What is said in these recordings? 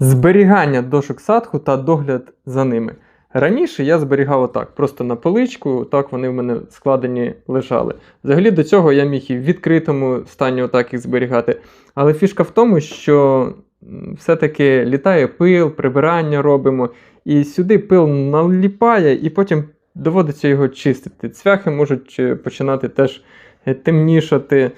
Зберігання дошок садху та догляд за ними. Раніше я зберігав отак, просто на поличку, так вони в мене складені лежали. Взагалі до цього я міг і в відкритому стані отак їх зберігати. Але фішка в тому, що все-таки літає пил, прибирання робимо, і сюди пил наліпає, і потім доводиться його чистити. Цвяхи можуть е, починати теж е, темнішати,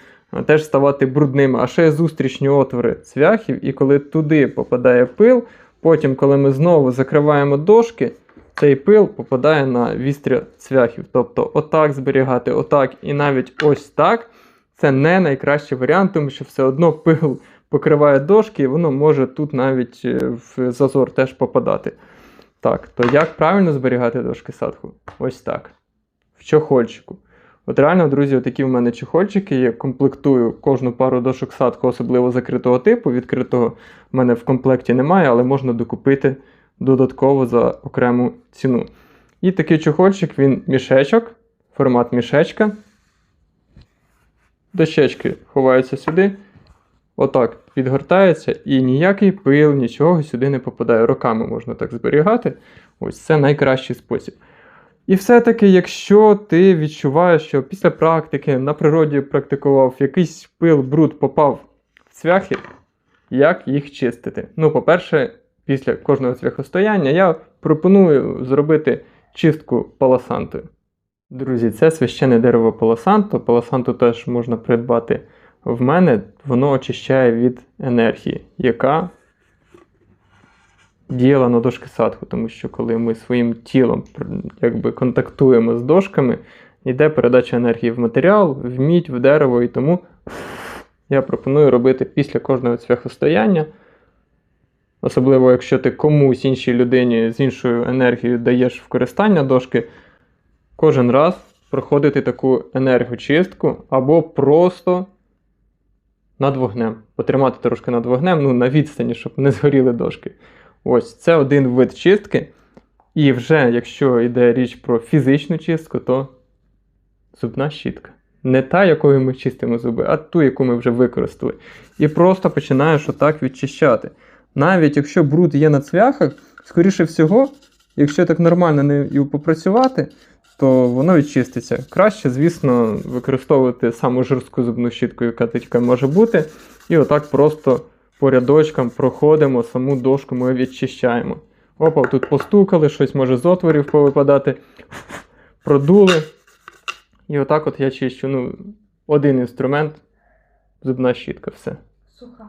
теж ставати брудними, а ще зустрічні отвори цвяхів, і коли туди попадає пил, потім, коли ми знову закриваємо дошки, цей пил попадає на вістря цвяхів. Тобто отак зберігати, отак і навіть ось так. Це не найкращий варіант, тому що все одно пил покриває дошки, і воно може тут навіть е, в зазор теж попадати. Так, то як правильно зберігати дошки садху? Ось так. В чохольчику. От реально, друзі, такі в мене чохольчики. Я комплектую кожну пару дошок садку, особливо закритого типу. Відкритого в мене в комплекті немає, але можна докупити додатково за окрему ціну. І такий чохольчик, він мішечок, формат мішечка. Дощечки ховаються сюди. Отак відгортається, і ніякий пил, нічого сюди не попадає. Роками можна так зберігати. Ось це найкращий спосіб. І все-таки, якщо ти відчуваєш, що після практики на природі практикував якийсь пил, бруд попав в цвяхи, як їх чистити? Ну, по-перше, після кожного цвяхостояння я пропоную зробити чистку паласантою. Друзі, це священне дерево паласанто. Паласанту теж можна придбати в мене. Воно очищає від енергії, яка діяла на дошки садху, тому що коли ми своїм тілом якби, контактуємо з дошками, йде передача енергії в матеріал, в мідь, в дерево, і тому я пропоную робити після кожного цвяхостояння. Особливо, якщо ти комусь іншій людині з іншою енергією даєш в користання дошки, кожен раз проходити таку енергочистку або просто над вогнем. Потримати трошки над вогнем, ну на відстані, щоб не згоріли дошки. Ось це один вид чистки. І вже, якщо йде річ про фізичну чистку, то зубна щітка. Не та, якою ми чистимо зуби, а ту, яку ми вже використали. І просто починаєш отак відчищати. Навіть якщо бруд є на цвяхах, скоріше всього, якщо так нормально нею попрацювати, то воно відчиститься. Краще, звісно, використовувати саму жорстку зубну щітку, яка може бути. І отак просто по рядочкам проходимо, саму дошку ми відчищаємо. Опа, тут постукали, щось може з отворів повипадати. Продули. І отак от я чищу. Ну, один інструмент, зубна щітка, все. Суха.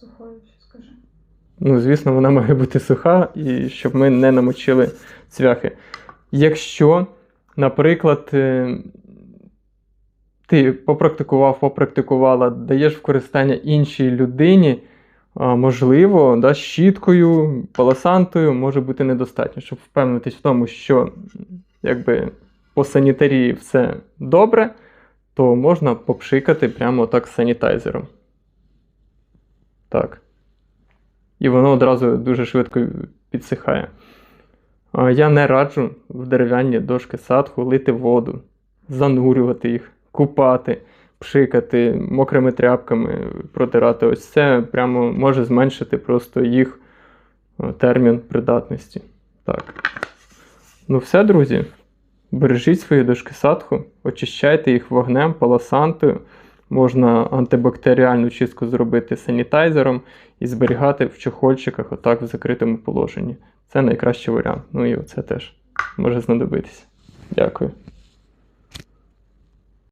Сухою ще скажи. Ну, звісно, вона має бути суха, і щоб ми не намочили цвяхи. Якщо, наприклад, е, ти попрактикував, попрактикувала, даєш в користання іншій людині, можливо, да, щіткою, паласантою може бути недостатньо, щоб впевнитись в тому, що якби, по санітарії все добре, то можна попшикати прямо так санітайзером. Так і воно одразу дуже швидко підсихає. Я не раджу в дерев'яні дошки садху лити воду, занурювати їх, купати, пшикати, мокрими тряпками протирати. Ось це прямо може зменшити просто їх термін придатності. Так. Ну все, друзі. Бережіть свої дошки садху, очищайте їх вогнем, паласантою. Можна антибактеріальну чистку зробити санітайзером і зберігати в чохольчиках отак в закритому положенні. Це найкращий варіант. Ну і це теж може знадобитися. Дякую.